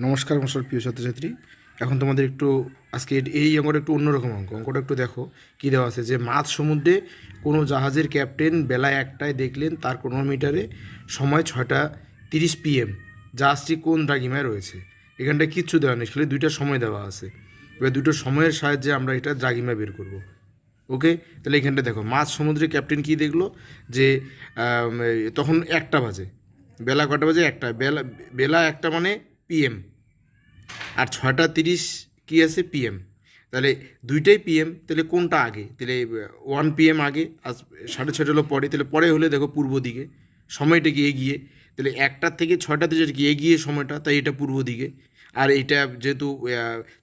নমস্কার মশাল, প্রিয় ছাত্রছাত্রী। এখন তোমাদের একটু আজকে এই অঙ্কটা একটু অন্যরকম অঙ্ক। অঙ্কটা একটু দেখো কী দেওয়া আছে। যে মাঝ সমুদ্রে কোনো জাহাজের ক্যাপ্টেন বেলা একটায় দেখলেন তার ক্রোনোমিটারে সময় ছয়টা তিরিশ পিএম। জাহাজটি কোন দ্রাঘিমায় রয়েছে? এখানটায় কিচ্ছু দেওয়া নেই, খালি দুইটা সময় দেওয়া আছে। এবার দুটো সময়ের সাহায্যে আমরা এটা দ্রাঘিমা বের করব। ওকে? তাহলে এখানটা দেখো, মাঝ সমুদ্রে ক্যাপ্টেন কী দেখল? যে তখন একটা বাজে। বেলা কটা বাজে? একটা। বেলা বেলা একটা মানে পিএম আর ছয়টা তিরিশ কী আছে? পিএম তাহলে দুইটাই পিএম তাহলে কোনটা আগে? তাহলে ওয়ান পিএম আগে, আর সাড়ে ছয়টা হলো পরে। তাহলে পরে হলে দেখো পূর্ব দিকে, সময়টা কি এগিয়ে? তাহলে একটার থেকে ছয়টাতে যেটা কি এগিয়ে সময়টা, তাই এটা পূর্ব দিকে। আর এটা যেহেতু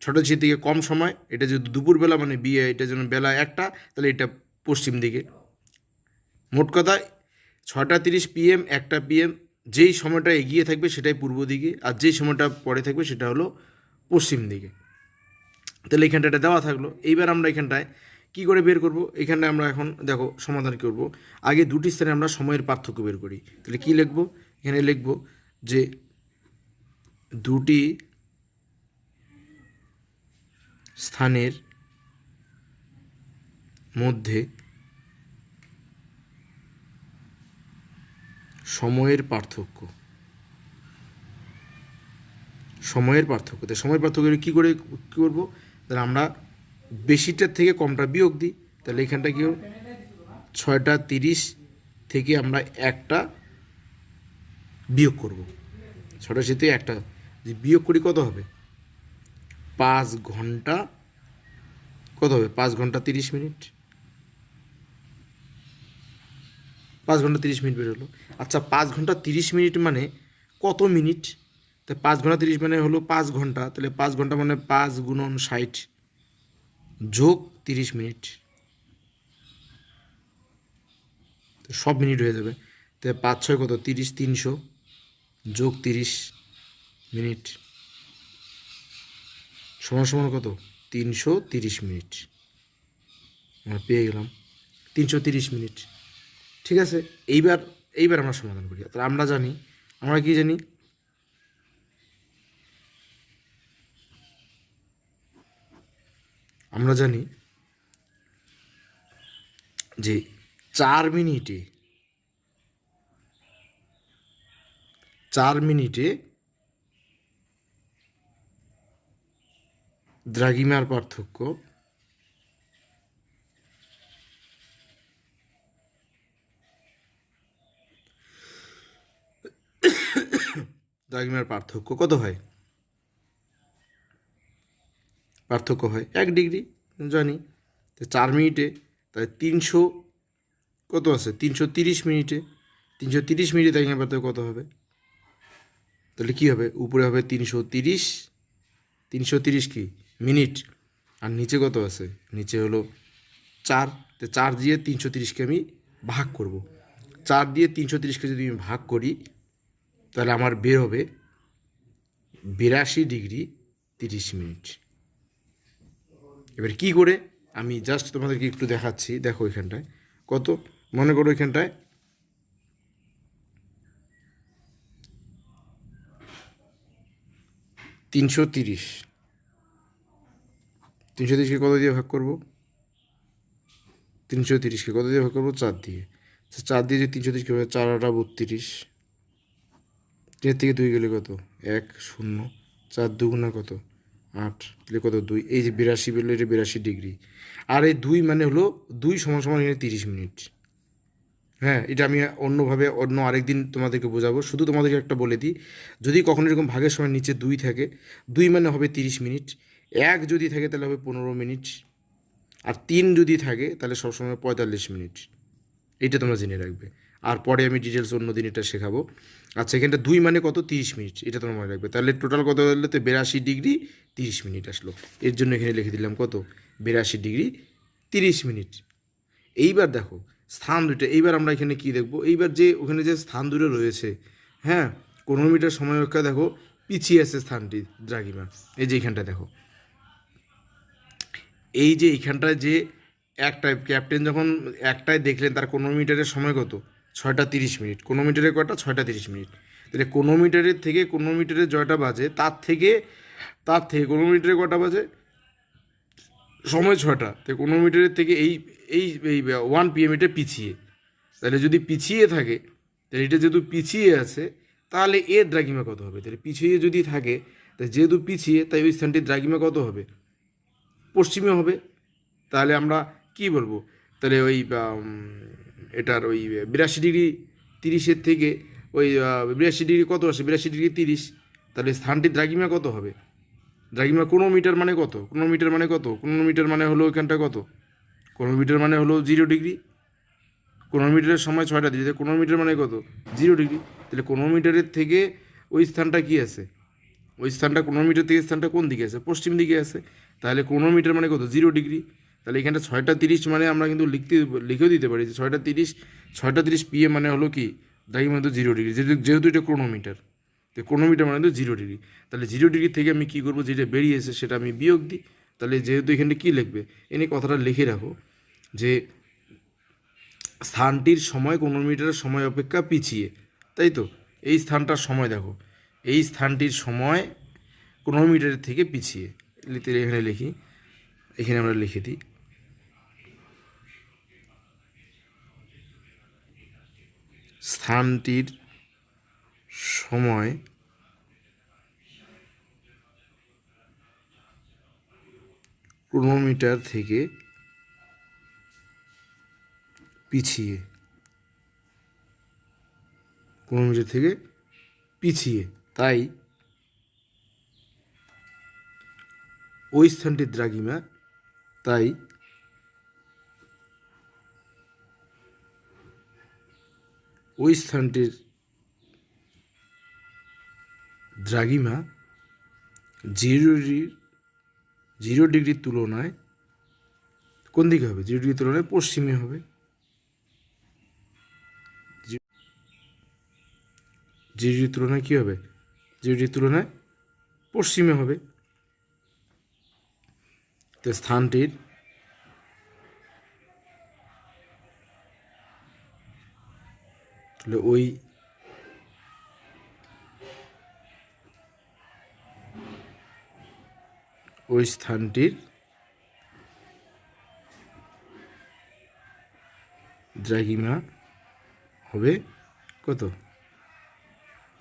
ছটা ছির থেকে কম সময়, এটা যেহেতু দুপুরবেলা মানে বিয়ে, এটা যেন বেলা একটা, তাহলে এটা পশ্চিম দিকে। মোট কথা ছটা তিরিশ পিএম একটা পিএম যেই সময়টা এগিয়ে থাকবে সেটাই পূর্ব দিকে আর যেই সময়টা পরে থাকবে সেটা হলো পশ্চিম দিকে। তাহলে এখানটা এটা দেওয়া থাকল। এইবার আমরা এখানটায় কি করে বের করব? এখানটায় আমরা এখন দেখো সমাধান করব। আগে দুটি স্থানে আমরা সময়ের পার্থক্য বের করি। তাহলে কি লিখব? এখানে লিখব যে দুটি স্থানের মধ্যে সময়ের পার্থক্য। সময়ের পার্থক্য। তো সময়ের পার্থক্য কী করে, কী করব? তাহলে আমরা বেশিটার থেকে কমটা বিয়োগ দিই। তাহলে এখানটা কী ছয়টা তিরিশ থেকে আমরা একটা বিয়োগ করব। ছটা সাথে একটা। যদি বিয়োগ করি কত হবে? পাঁচ ঘণ্টা, কত হবে? পাঁচ ঘণ্টা তিরিশ মিনিট। পাঁচ ঘণ্টা তিরিশ মিনিট বের হলো। আচ্ছা পাঁচ ঘণ্টা তিরিশ মিনিট মানে কত মিনিট? তা পাঁচ ঘণ্টা তিরিশ মানে হলো পাঁচ ঘণ্টা। তাহলে পাঁচ ঘণ্টা মানে পাঁচ গুণন ষাট যোগ তিরিশ মিনিট। তো সব মিনিট হয়ে যাবে। তাহলে পাঁচ ছয় কত? তিরিশ তিনশো যোগ তিরিশ মিনিট। সমান সমান কত? তিনশো তিরিশ মিনিট। আমরা পেয়ে গেলাম। তিনশো তিরিশ মিনিট। ঠিক আছে, এইবার এইবার আমরা সমাধান করি। তাহলে আমরা জানি, আমরা কি জানি? আমরা জানি যে চার মিনিটে চার মিনিটে দ্রাঘিমার পার্থক্য দ্রাঘিমার পার্থক্য কত হয়? পার্থক্য হয় এক ডিগ্রি, জানি। তো চার মিনিটে, তাই তিনশো কত আছে? তিনশো তিরিশ মিনিটে। তিনশো তিরিশ মিনিটে দ্রাঘিমার পার্থক্য কত হবে? তাহলে কী হবে? উপরে হবে তিনশো তিরিশ। তিনশো তিরিশ কি? মিনিট। আর নিচে কত আছে? নিচে হলো চার। তো চার দিয়ে তিনশো তিরিশকে আমি ভাগ করব। চার দিয়ে তিনশো তিরিশকে যদি আমি ভাগ করি তাহলে আমার বের হবে বিরাশি ডিগ্রি তিরিশ মিনিট। এবার কি করে? আমি জাস্ট তোমাদেরকে একটু দেখাচ্ছি। দেখো এখানটায়। কত? মনে করো এখানটায়। তিনশো তিরিশ। তিনশো তিরিশকে কত দিয়ে ভাগ করব? তিনশো তিরিশকে কত দিয়ে ভাগ করব? চার দিয়ে। চার দিয়ে যে তিনশো তিরিশকে চার আটা বত্রিশ। তিনের থেকে দুই গেলে কত? এক, শূন্য, চার দুগুণা কত? আট, তাহলে কত? দুই। এই যে বিরাশি বেরোলো, এটা বিরাশি ডিগ্রি। আর এই দুই মানে হলো দুই সমান সমান এখানে তিরিশ মিনিট। হ্যাঁ এটা আমি অন্যভাবে অন্য আরেকদিন তোমাদেরকে বোঝাবো। শুধু তোমাদেরকে একটা বলে দিই, যদি কখনো এরকম ভাগের সময় নিচে দুই থাকে, দুই মানে হবে তিরিশ মিনিট। এক যদি থাকে, তাহলে হবে পনেরো মিনিট। আর তিন যদি থাকে, তাহলে সবসময় পঁয়তাল্লিশ মিনিট। এইটা তোমরা জেনে রাখবে। আর পরে আমি ডিটেলস অন্য দিন এটা শেখাবো। আচ্ছা এখানটা দুই মানে কত? তিরিশ মিনিট, এটা তোমার মনে রাখবে। তাহলে টোটাল কত হলো তো বিরাশি ডিগ্রি তিরিশ মিনিট আসলো। এর জন্য এখানে লিখে দিলাম কত? বিরাশি ডিগ্রি তিরিশ মিনিট। এইবার দেখো, স্থান দুটো এইবার আমরা এখানে কি দেখব? এইবার যে ওখানে যে স্থান দুটো রয়েছে হ্যাঁ? পনেরো মিটার সময় রক্ষা দেখো, পিছিয়ে আছে স্থানটি, দ্রাঘিমা। এই যে এইখানটা দেখো। এই যে এইখানটায় যে একটায় ক্যাপ্টেন যখন একটায় দেখলেন, তার কোনো মিটারের সময় কত? ছয়টা তিরিশ মিনিট। কোনো মিটারে কয়টা? ছয়টা তিরিশ মিনিট। তাহলে কোনো মিটারের থেকে কোনো মিটারে জয়টা বাজে, তার থেকে তার থেকে কোনো মিটারে কটা বাজে? সময় ছটা তো কোনো মিটারের থেকে এই এই এই ওয়ান পিএম এটা পিছিয়ে। তাহলে যদি পিছিয়ে থাকে, তাহলে এটা যেহেতু পিছিয়ে আছে, তাহলে এর দ্রাগিমা কত হবে? তাহলে পিছিয়ে যদি থাকে তাহলে যেহেতু পিছিয়ে, তাই ওই স্থানটির দ্রাগিমা কত হবে? পশ্চিমে হবে। তাহলে আমরা কি বলব? তাহলে ওই এটার ওই বিরাশি ডিগ্রি তিরিশের থেকে ওই বিরাশি ডিগ্রি কত আসে? বিরাশি ডিগ্রি তিরিশ। তাহলে স্থানটি দ্রাগিমা কত হবে? দ্রাগিমা কোনো মিটার মানে কত? কোনো মিটার মানে কত? কোনো মিটার মানে হলো ওইখানটা কত? কোনো মিটার মানে হলো জিরো ডিগ্রি। কোনো মিটারের সময় ছয়টা দিয়েছে, কোনো মিটার মানে কত? Zero degree. তাহলে কোনো মিটারের থেকে ওই স্থানটা কি আছে? ওই স্থানটা, কোনো মিটার থেকে স্থানটা কোন দিকে আছে? পশ্চিম দিকে আছে। তাহলে কোনো মিটার মানে কত? Zero degree. তাহলে এখানটা ছয়টা তিরিশ মানে আমরা কিন্তু লিখতে, লিখেও দিতে পারি যে ছয়টা তিরিশ ছয়টা তিরিশ পিএম মানে হলো কি? দাগি মানে তো জিরো ডিগ্রি যেহেতু যেহেতু এটা ক্রোনোমিটার তো ক্রোনোমিটার মানে তো জিরো ডিগ্রি তাহলে জিরো ডিগ্রি থেকে আমি কী করব? যেটা বেরিয়েছে সেটা আমি বিয়োগ দিই। তাহলে যেহেতু এখানে কী লিখবে? এনে কথাটা লিখে রাখো যে স্থানটির সময় কোনো মিটারের সময় অপেক্ষা পিছিয়ে, তাই তো? এই স্থানটার সময় দেখো, এই স্থানটির সময় কোনো মিটারের থেকে পিছিয়ে। এখানে লিখি, এখানে আমরা লিখে দিই। স্থানটির সময় ক্রোনোমিটার থেকে পিছিয়ে। ক্রোনোমিটার থেকে পিছিয়ে। তাই ওই স্থানটির দ্রাগিমা তাই ওই স্থানটির দ্রাগিমা জিরো জিরো ডিগ্রির তুলনায় কোন দিকে হবে? জিরো ডিগ্রির তুলনায় পশ্চিমে হবে। জিরো ডিগ্রির তুলনায় কী হবে? জিরো ডিগ্রির তুলনায় পশ্চিমে হবে। তো স্থানটির তাহলে ওই ওই স্থানটির দ্রাঘিমা হবে কত?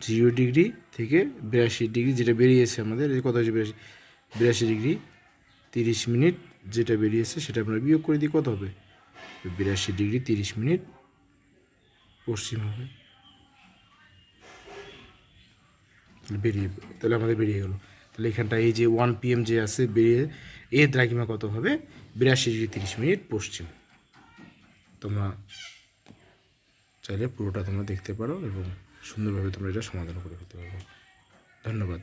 জিরো ডিগ্রি থেকে বিরাশি ডিগ্রি যেটা বেরিয়েছে আমাদের কত হচ্ছে বিরাশি বিরাশি ডিগ্রি তিরিশ মিনিট যেটা বেরিয়েছে সেটা আমরা বিয়োগ করে দিই কত হবে? বিরাশি ডিগ্রি তিরিশ মিনিট পশ্চিম হবে বেরিয়ে, তাহলে আমাদের বেরিয়ে গেলো। তাহলে এখানটা এই যে ওয়ান পিএম যে আছে, বেরিয়ে, এর দ্রাঘিমা কত হবে? বিরাশি ডিগ্রি তিরিশ মিনিট পশ্চিম। তোমরা চাইলে পুরোটা তোমরা দেখতে পারো এবং সুন্দরভাবে তোমরা এটা সমাধান করে ফেলতে পারো। ধন্যবাদ।